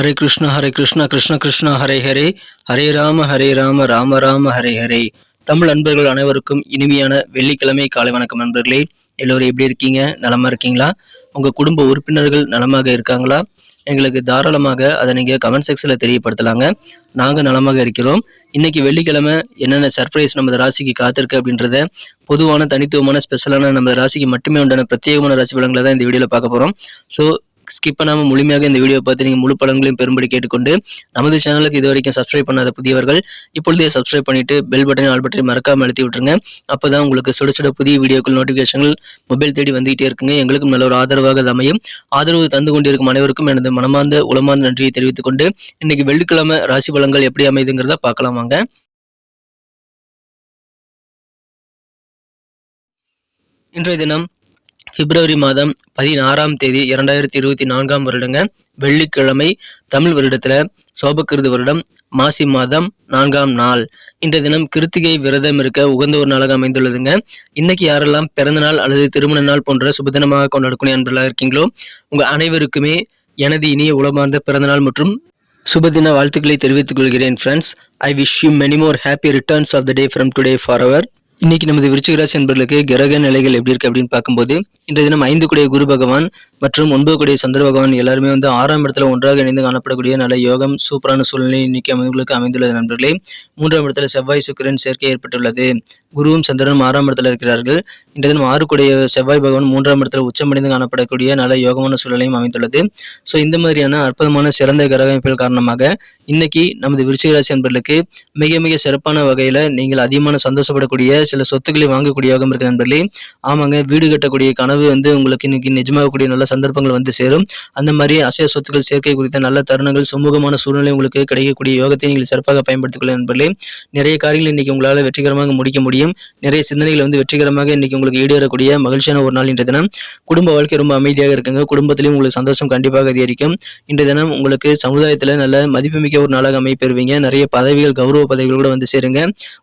ஹரே கிருஷ்ணா ஹரே கிருஷ்ணா கிருஷ்ண கிருஷ்ண ஹரே ஹரே. ஹரே ராம ஹரே ராம ராம ராம ஹரே ஹரே. தமிழ் நண்பர்கள் அனைவருக்கும் இனிமையான வெள்ளிக்கிழமை காலை வணக்கம் நண்பர்களே. எல்லோரும் எப்படி இருக்கீங்க? நலமா இருக்கீங்களா? உங்க குடும்ப உறுப்பினர்கள் நலமாக இருக்காங்களா? எங்களுக்கு தாராளமாக அதை நீங்க கமெண்ட் செக்ஷனில் தெரியப்படுத்தலாங்க. நாங்கள் நலமாக இருக்கிறோம். இன்னைக்கு வெள்ளிக்கிழமை என்னென்ன சர்ப்ரைஸ் நமது ராசிக்கு காத்திருக்கு அப்படின்றத பொதுவான தனித்துவமான ஸ்பெஷலான நமது ராசிக்கு மட்டுமே உண்டான பிரத்யேகமான ராசி பலன்களை தான் இந்த வீடியோவில் பார்க்க போகிறோம் ஸோ ஸ்கிப் பண்ணாமல் முழுமையாக இந்த வீடியோ பார்த்து நீங்கள் முழு படங்களையும் பெரும்படி கேட்டுக்கொண்டு நமது சேனலுக்கு இது வரைக்கும் சப்ஸ்கிரைப் பண்ணாத புதியவர்கள் இப்பொழுதே சப்ஸ்கிரைப் பண்ணிட்டு பெல் பட்டன் ஆல் பட்டனை மறக்காமல் அழுத்தி விட்டுருங்க. அப்பதான் உங்களுக்கு சுட சுட புதிய வீடியோக்கள் நோட்டிஃபிகேஷன்கள் மொபைல் தேடி வந்துகிட்டே இருக்குங்க. எங்களுக்கும் நல்ல ஒரு ஆதரவாக அது அமையும். ஆதரவு தந்து கொண்டிருக்கும் அனைவருக்கும் எனது மனமார்ந்த உளமார்ந்த நன்றியை தெரிவித்துக் கொண்டு இன்னைக்கு வெள்ளிக்கிழமை ராசி பலங்கள் எப்படி அமைதுங்கிறத பார்க்கலாம் வாங்க. இன்றைய தினம் பிப்ரவரி மாதம் பதினாறாம் தேதி இரண்டாயிரத்தி இருபத்தி நான்காம் வருடங்க வெள்ளிக்கிழமை தமிழ் வருடத்துல சோபக்கிருது வருடம் மாசி மாதம் நான்காம் நாள். இந்த தினம் கிருத்திகை விரதம் இருக்க உகந்த ஒரு நாளாக அமைந்துள்ளதுங்க. இன்னைக்கு யாரெல்லாம் பிறந்த நாள் அல்லது திருமண நாள் போன்ற சுபதினமாக கொண்டாடக்கூடிய அன்பர்களாக இருக்கீங்களோ உங்க அனைவருக்குமே எனது இனிய உளமார்ந்த பிறந்தநாள் மற்றும் சுபதின வாழ்த்துக்களை தெரிவித்துக் கொள்கிறேன் friends I wish you many more happy returns of the day from today for our இன்னைக்கு நமது விருச்சிக ராசி என்பர்களுக்கு கிரக நிலைகள் எப்படி இருக்கு அப்படின்னு பார்க்கும்போது இன்றைய தினம் ஐந்து கூடிய குரு பகவான் மற்றும் ஒன்பது கூடிய சந்திர பகவான் எல்லாருமே வந்து ஆறாம் இடத்துல ஒன்றாக இணைந்து காணப்படக்கூடிய நல்ல யோகம் சூப்பரான சூழ்நிலை இன்னைக்கு அமைவுகளுக்கு அமைந்துள்ளது நண்பர்களே. மூன்றாம் இடத்துல செவ்வாய் சுக்கிரன் சேர்க்கை ஏற்பட்டுள்ளது. குருவும் சந்திரனும் ஆறாம் இடத்துல இருக்கிறார்கள். இன்றைய தினம் ஆறு கூடிய செவ்வாய் பகவான் மூன்றாம் இடத்துல உச்சமடைந்து காணப்படக்கூடிய நல்ல யோகமான சூழ்நிலையும் அமைந்துள்ளது. ஸோ இந்த மாதிரியான அற்புதமான சிறந்த கிரகமைப்புகள் காரணமாக இன்னைக்கு நமது விருச்சிகராசி நண்பர்களுக்கு மிக மிக சிறப்பான வகையில் நீங்கள் அதிகமான சந்தோஷப்படக்கூடிய சில சொத்துக்களை வாங்கக்கூடிய யோகம் இருக்கு நண்பர்களே. ஆமாங்க வீடு கட்டக்கூடிய கனவு வந்து உங்களுக்கு இன்னைக்கு நிஜமாகக்கூடிய நல்ல சந்தர்ப்பங்கள் வந்து சேரும். அந்த மாதிரி அசைய சொத்துக்கள் சேர்க்கை குறித்த நல்ல தருணங்கள் சுமூகமான சூழ்நிலை உங்களுக்கு கிடைக்கக்கூடிய யோகத்தை நீங்கள் சிறப்பாக பயன்படுத்திக் கொள்ள நண்பர்களே. நிறைய காரியங்கள் இன்னைக்கு உங்களால் வெற்றிகரமாக முடிக்க முடியும். நிறைய சிந்தனைகள் வந்து வெற்றிகரமாக இன்னைக்கு உங்களுக்கு ஈடேறக்கூடிய மகிழ்ச்சியான ஒரு நாள் இன்றைய தினம். குடும்ப வாழ்க்கை ரொம்ப அமைதியாக இருக்குங்க. குடும்பத்திலையும் உங்களுக்கு சந்தோஷம் கண்டிப்பாக அதிகரிக்கும். இன்றைய தினம் உங்களுக்கு சமுதாயத்தில் நல்ல மதிப்புமிக்க ஒரு நாளாக அமைப்பெறுவீங்க நிறைய பதவிகள் கௌரவ பதவிகள் கூட வந்து சேருங்க.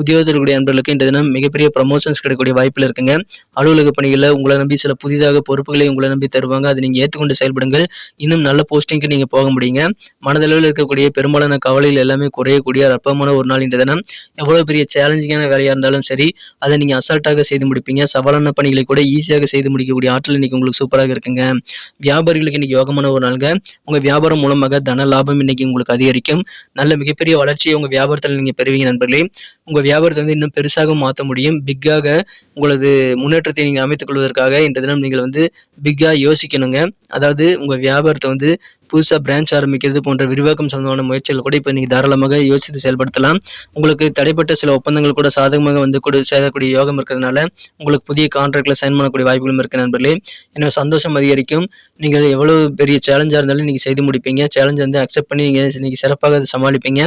உத்தியோகத்திற்குரிய நண்பர்களுக்கு இன்றைய தினம் மிகப்பெரிய ப்ரமோஷன்ஸ் கிடைக்கக்கூடிய வாய்ப்பில் இருக்குங்க. அலுவலக பணிகளில் உங்களை நம்பி சில புதிதாக பொறுப்புகளை உங்களை நம்பி தருவாங்க. அதை நீங்கள் ஏற்றுக்கொண்டு செயல்படுங்கள். இன்னும் நல்ல போஸ்டிங்க்கு நீங்கள் போக முடியுங்க. மனதளவில் இருக்கக்கூடிய பெரும்பாலான கவலைகள் எல்லாமே குறையக்கூடிய அற்பமான ஒரு நாள் இன்றைய தினம். எவ்வளோ பெரிய சேலஞ்சிங்கான வேலையாக இருந்தாலும் சரி அதை நீங்கள் அசால்ட்டாக செய்து முடிப்பீங்க. சவாலான பணிகளை கூட ஈஸியாக செய்து முடிக்கக்கூடிய ஆற்றல் இன்னைக்கு உங்களுக்கு சூப்பராக இருக்குங்க. வியாபாரிகளுக்கு இன்னைக்கு யோகமான ஒரு நாளுங்க. உங்கள் வியாபாரம் மூலமாக தன லாபம் இன்னைக்கு உங்களுக்கு அதிகரிக்கும். நல்ல மிகப்பெரிய வளர்ச்சியை உங்கள் வியாபாரத்தில் நீங்கள் பெறுவீங்க நண்பர்களே. உங்கள் வியாபாரத்தை வந்து இன்னும் பெருசாக மாற்ற முடியும். பிக்காக உங்களது முன்னேற்றத்தை நீங்கள் அமைத்துக் கொள்வதற்காக இன்றைய தினம் நீங்கள் வந்து பிக்காக வைக்கணுங்க. அதாவது உங்கள் வியாபாரத்தை வந்து புதுசாக பிரான்ச் ஆரம்பிக்கிறது போன்ற விரிவாக்கம் சம்பந்தமான முயற்சிகள் கூட இப்போ நீங்கள் தாராளமாக யோசித்து செயல்படுத்தலாம். உங்களுக்கு தடைப்பட்ட சில ஒப்பந்தங்கள் கூட சாதகமாக வந்து கூட சேரக்கூடிய யோகம் இருக்கிறதுனால உங்களுக்கு புதிய கான்ட்ராக்டில் சைன் பண்ணக்கூடிய வாய்ப்புகளும் இருக்குது நண்பர்களே. எனவே சந்தோஷம் அதிகரிக்கும். நீங்கள் எவ்வளோ பெரிய சேலஞ்சாக இருந்தாலும் நீங்கள் செய்து முடிப்பீங்க. சேலஞ்ச் வந்து அக்செப்ட் பண்ணி நீங்கள் நீங்கள் சிறப்பாக அதை சமாளிப்பீங்க.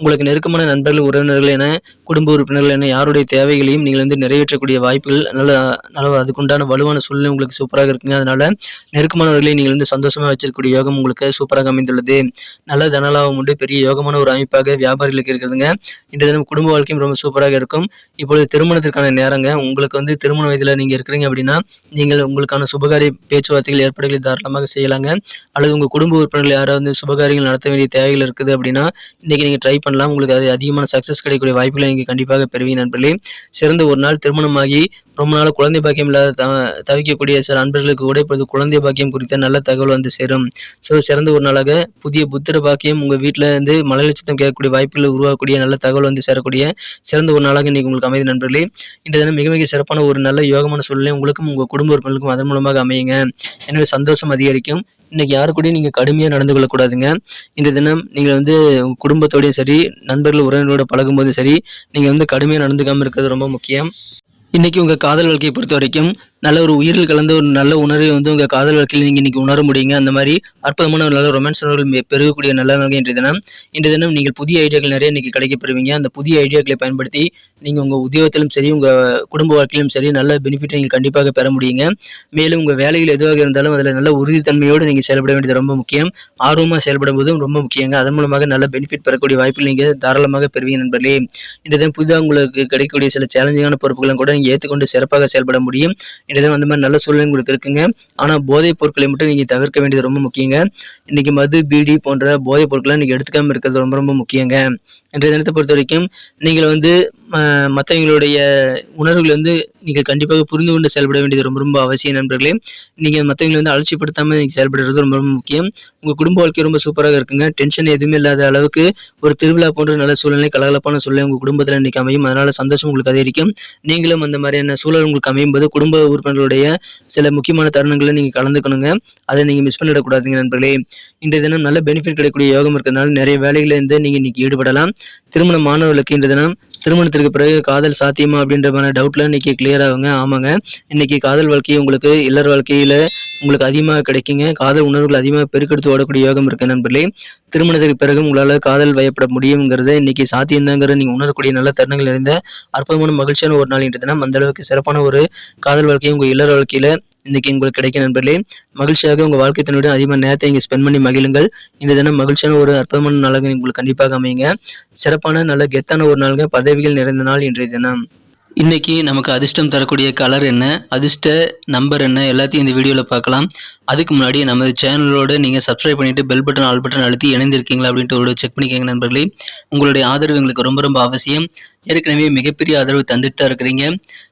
உங்களுக்கு நெருக்கமான நண்பர்கள் உறவினர்கள் என குடும்ப உறுப்பினர்கள் என யாருடைய தேவைகளையும் நீங்கள் வந்து நிறைவேற்றக்கூடிய வாய்ப்புகள் நல்ல நல்ல அதுக்குண்டான வலுவான சூழ்நிலை உங்களுக்கு சூப்பராக இருக்குங்க. அதனால் நெருக்கமானவர்களை நீங்கள் வந்து சந்தோஷமாக வச்சிருக்கக்கூடிய யோகம் உங்களுக்கு சூப்பராக அமைந்துள்ளது நல்ல தனலாபம் உண்டு. பெரிய யோகமான ஒரு அமைப்பாக வியாபாரிகளுக்கு இருக்கிறதுங்க. இந்த தினம் குடும்ப வாழ்க்கையும் ரொம்ப சூப்பராக இருக்கும். இப்பொழுது திருமணத்திற்கான நேரங்க. உங்களுக்கு வந்து திருமண வயதில் நீங்கள் இருக்கிறீங்க அப்படின்னா நீங்கள் உங்களுக்கான சுபகாரிய பேச்சுவார்த்தைகள் ஏற்பாடுகளை தாராளமாக செய்யலாங்க. அல்லது உங்கள் குடும்ப உறுப்பினர்கள் யாராவது வந்து சுபகாரியங்கள் நடத்த வேண்டிய தேவைகள் இருக்குது அப்படின்னா இன்றைக்கி நீங்கள் ட்ரை பண்ணலாம். உங்களுக்கு அது அதிகமான சக்ஸஸ் கிடைக்கக்கூடிய வாய்ப்புகளை நீங்கள் கண்டிப்பாக பெறுவீங்க நண்பர்களே. சிறந்த ஒரு நாள் திருமணமாகி ரொம்ப நாள் குழந்தை பாக்கியம் இல்லாத த தவிக்கக்கூடிய சில அன்பர்களுக்கு கூட இப்பொழுது குழந்தை பாக்கியம் குறித்த நல்ல தகவல் வந்து சேரும். ஸோ சிறந்த ஒரு நாளாக புதிய புத்திர பாக்கியம் உங்கள் வீட்டில் இருந்து மலை லட்சத்தம் கேட்கக்கூடிய வாய்ப்புகள் உருவாக்கக்கூடிய நல்ல தகவல் வந்து சேரக்கூடிய சிறந்த ஒரு நாளாக இன்றைக்கி உங்களுக்கு அமைதி நண்பர்களே. இன்றைய தினம் மிக மிக சிறப்பான ஒரு நல்ல யோகமான சூழ்நிலை உங்களுக்கும் உங்கள் குடும்ப உறுப்பினர்களுக்கும் அதன் மூலமாக அமையுங்க. எனவே சந்தோஷம் அதிகரிக்கும். இன்னைக்கு யாரு கூடயும் நீங்கள் கடுமையாக நடந்து கொள்ளக்கூடாதுங்க. இந்த தினம் நீங்கள் வந்து உங்கள் குடும்பத்தோடையும் சரி நண்பர்கள் உறவினரோட பழகும்போதும் சரி நீங்கள் வந்து கடுமையாக நடந்துக்காமல் இருக்கிறது ரொம்ப முக்கியம். இன்றைக்கி உங்கள் காதல் வாழ்க்கையை பொறுத்த வரைக்கும் நல்ல ஒரு உயிரில் கலந்த ஒரு நல்ல உணர்வை வந்து உங்கள் காதல் வாழ்க்கையில் நீங்கள் இன்னைக்கு உணர முடியுங்க. அந்த மாதிரி அற்புதமான ஒரு நல்ல ரொமான்ஸ் உணர்வுகள் பெருகக்கூடிய நல்ல நாள் இன்றைய தினம். இன்றைய தினம் நீங்கள் புதிய ஐடியாக்கள் நிறைய இன்றைக்கி கிடைக்க பெறுவீங்க அந்த புதிய ஐடியாக்களை பயன்படுத்தி நீங்கள் உங்கள் உத்தியோகத்திலும் சரி உங்கள் குடும்ப வாழ்க்கையிலும் சரி நல்ல பெனிஃபிட் நீங்கள் கண்டிப்பாக பெற முடியுங்க. மேலும் உங்கள் வேலைகள் எதுவாக இருந்தாலும் அதில் நல்ல உறுதித்தன்மையோடு நீங்கள் செயல்பட வேண்டியது ரொம்ப முக்கியம். ஆர்வமாக செயல்படும் போதும் ரொம்ப முக்கியங்க. அதன் மூலமாக நல்ல பெனிஃபிட் பெறக்கூடிய வாய்ப்பில் நீங்கள் தாராளமாக பெறுவீங்க நண்பர்களே. இன்றைய தினம் புதிதாக உங்களுக்கு கிடைக்கக்கூடிய சில சேலஞ்சிங்கான பொறுப்புகளும் கூட நீங்கள் ஏற்றுக்கொண்டு சிறப்பாக செயல்பட முடியும். இதே அந்த மாதிரி நல்ல சூழ்நிலை உங்களுக்கு இருக்குங்க. ஆனால் போதைப் பொருட்களை மட்டும் நீங்கள் தவிர்க்க வேண்டியது ரொம்ப முக்கியங்க. இன்றைக்கி மது பீடி போன்ற போதைப் பொருட்களை நீங்கள் எடுத்துக்காமல் இருக்கிறது ரொம்ப ரொம்ப முக்கியங்க. இன்றைய தினத்தை பொறுத்த வரைக்கும் நீங்கள் வந்து மற்றவங்களுடைய உணர்வுகளை வந்து நீங்கள் கண்டிப்பாக புரிந்து கொண்டு செயல்பட வேண்டியது ரொம்ப ரொம்ப அவசியம் நண்பர்களே. நீங்கள் மற்றவங்களை வந்து அலட்சிப்படுத்தாமல் நீங்கள் செயல்படுறது ரொம்ப ரொம்ப முக்கியம். உங்கள் குடும்ப வாழ்க்கை ரொம்ப சூப்பராக இருக்குங்க. டென்ஷன் எதுவுமே இல்லாத அளவுக்கு ஒரு திருவிழா போன்ற நல்ல சூழ்நிலை கலகலப்பான சூழ்நிலை உங்கள் குடும்பத்தில் இன்றைக்கி அமையும். அதனால் சந்தோஷம் உங்களுக்கு அதிகரிக்கும். நீங்களும் அந்த மாதிரியான சூழல் உங்களுக்கு அமையும் போது குடும்ப உறுப்பினர்களுடைய சில முக்கியமான தருணங்களை நீங்கள் கலந்துக்கணுங்க. அதை நீங்கள் மிஸ் பண்ணிடக்கூடாதுங்க நண்பர்களே. இன்றைய தினம் நல்ல பெனிஃபிட் கிடைக்கக்கூடிய யோகம் இருக்கிறதுனால நிறைய வேலைகளில் இருந்து நீங்கள் இன்னைக்கு ஈடுபடலாம். திருமண மாணவர்களுக்கு இன்றைய தினம் திருமணத்திற்கு பிறகு காதல் சாத்தியமா அப்படின்ற மாதிரி டவுட்ல இன்னைக்கு கிளியர் ஆகுங்க. ஆமாங்க. இன்னைக்கு காதல் வாழ்க்கை உங்களுக்கு இல்லற வாழ்க்கையில உங்களுக்கு அதிகமாக கிடைக்குங்க. காதல் உணர்வுகள் அதிகமாக பெருக்கெடுத்து ஓடக்கூடிய யோகம் இருக்கு நண்பர்களே. திருமணத்துக்கு பிறகு உங்களால் காதல் வயப்பட முடியுங்கிறது இன்னைக்கு சாத்தியம்தாங்கிறத நீங்கள் உணரக்கூடிய நல்ல தருணங்கள் நிறைந்த அற்புதமான மகிழ்ச்சியான ஒரு நாள் தினம். அந்த அளவுக்கு சிறப்பான ஒரு காதல் வாழ்க்கையை உங்கள் இல்லற வாழ்க்கையில இன்றைக்கி உங்களுக்கு கிடைக்கும் நண்பர்களே. மகிழ்ச்சியாக உங்கள் வாழ்க்கை தன்னுடைய அதிகமாக நேரத்தை இங்கே ஸ்பெண்ட் பண்ணி மகிழுங்கள். இந்த தினம் மகிழ்ச்சியான ஒரு அற்புதமான நாளாக உங்களுக்கு கண்டிப்பாக அமையுங்க. சிறப்பான நல்ல கெத்தான ஒரு நாளுங்க. பதவிகள் நிறைந்த நாள் இன்றைய தினம். இன்றைக்கி நமக்கு அதிர்ஷ்டம் தரக்கூடிய கலர் என்ன? அதிர்ஷ்ட நம்பர் என்ன? எல்லாத்தையும் இந்த வீடியோவில் பார்க்கலாம். அதுக்கு முன்னாடி நமது சேனலோடு நீங்கள் சப்ஸ்கிரைப் பண்ணிவிட்டு பெல் பட்டன் ஆல் பட்டன் அழுத்தி இணைந்திருக்கீங்களா அப்படின்ட்டு ஒரு செக் பண்ணிக்கோங்க நண்பர்களே. உங்களுடைய ஆதரவு எங்களுக்கு ரொம்ப ரொம்ப அவசியம். ஏற்கனவே மிகப்பெரிய ஆதரவு தந்துட்டு தான் இருக்கிறீங்க.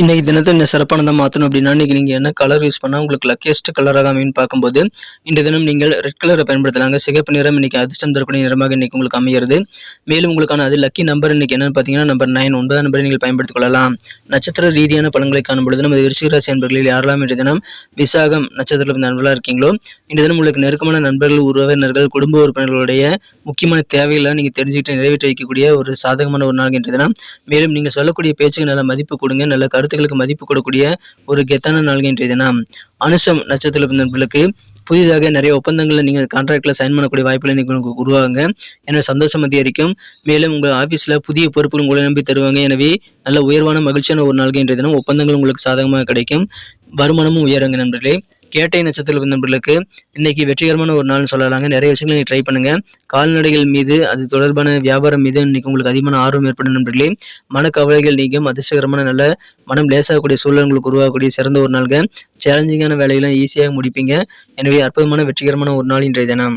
இன்னைக்கு தினத்தை இந்த சிறப்பானதாக மாற்றணும் அப்படின்னா இன்றைக்கி நீங்கள் என்ன கலர் யூஸ் பண்ணால் உங்களுக்கு லக்கியஸ்ட் கலராக அமைன்னு பார்க்கும்போது இந்த தினம் நீங்கள் ரெட் கலரை பயன்படுத்தலாங்க. சிகப்பு நிறம் இன்னைக்கு அதிர்ஷ்டம் தரக்கூடிய நிறமாக இன்னைக்கு உங்களுக்கு அமைகிறது மேலும் உங்களுக்கான அது லக்கி நம்பர் இன்னைக்கு என்னன்னு பார்த்தீங்கன்னா நம்பர் நைன் ஒன்பதாம் நம்பரை நீங்கள் பயன்படுத்திக் கொள்ளலாம். நட்சத்திர ரீதியான பழங்களை காணும் பொழுது நமது விருச்சிகராசி நண்பர்களில் யாரெல்லாம் இன்றைய தினம் விசாகம் நட்சத்திரத்தில் நண்பர்களாக இருக்கீங்களோ இந்த தினம் உங்களுக்கு நெருக்கமான நண்பர்கள் உறவினர்கள் குடும்ப உறுப்பினர்களுடைய முக்கியமான தேவைகளை நீங்கள் தெரிஞ்சுக்கிட்டு நிறைவேற்றி வைக்கக்கூடிய ஒரு சாதகமான ஒரு நாள் இன்றைய தினம். மேலும் நீங்கள் சொல்லக்கூடிய பேச்சுக்கு நல்ல மதிப்பு கொடுங்க நல்ல கருத்துக்களுக்கு மதிப்பு கொடுக்கக்கூடிய ஒரு கெத்தான நாள் இன்றைய தினம். அனுஷம் நட்சத்திர நண்பர்களுக்கு புதிதாக நிறைய ஒப்பந்தங்களில் நீங்கள் கான்ட்ராக்டில் சைன் பண்ணக்கூடிய வாய்ப்புகளை நீங்கள் உங்களுக்கு உருவாங்க எனவே சந்தோஷம் அதிகரிக்கும். மேலும் உங்கள் ஆஃபீஸில் புதிய பொறுப்புகள் உங்களை நம்பி தருவாங்க. எனவே நல்ல உயர்வான மகிழ்ச்சியான ஒரு நாள் இன்றைய தினம். ஒப்பந்தங்கள் உங்களுக்கு சாதகமாக கிடைக்கும். வருமானமும் உயருங்க நண்பர்களே. கேட்டை நட்சத்திரத்தில் பிறந்தவர்களுக்கு இன்னைக்கு வெற்றிகரமான ஒரு நாள்னு சொல்லலாங்க. நிறைய விஷயங்களை நீங்கள் ட்ரை பண்ணுங்க. கால்நடைகள் மீது அது தொடர்பான வியாபாரம் மீது இன்னைக்கு உங்களுக்கு அதிகமான ஆர்வம் ஏற்படும் நண்பர்களே. மனக்கவலைகள் நீங்கும் அதிர்ஷ்டகரமான நல்ல மனம் லேசாகக்கூடிய சூழல் உங்களுக்கு உருவாகக்கூடிய சிறந்த ஒரு நாள்ங்க. சேலஞ்சிங்கான வேலையெல்லாம் ஈஸியாக முடிப்பீங்க. எனவே அற்புதமான வெற்றிகரமான ஒரு நாள் இன்றைய தினம்.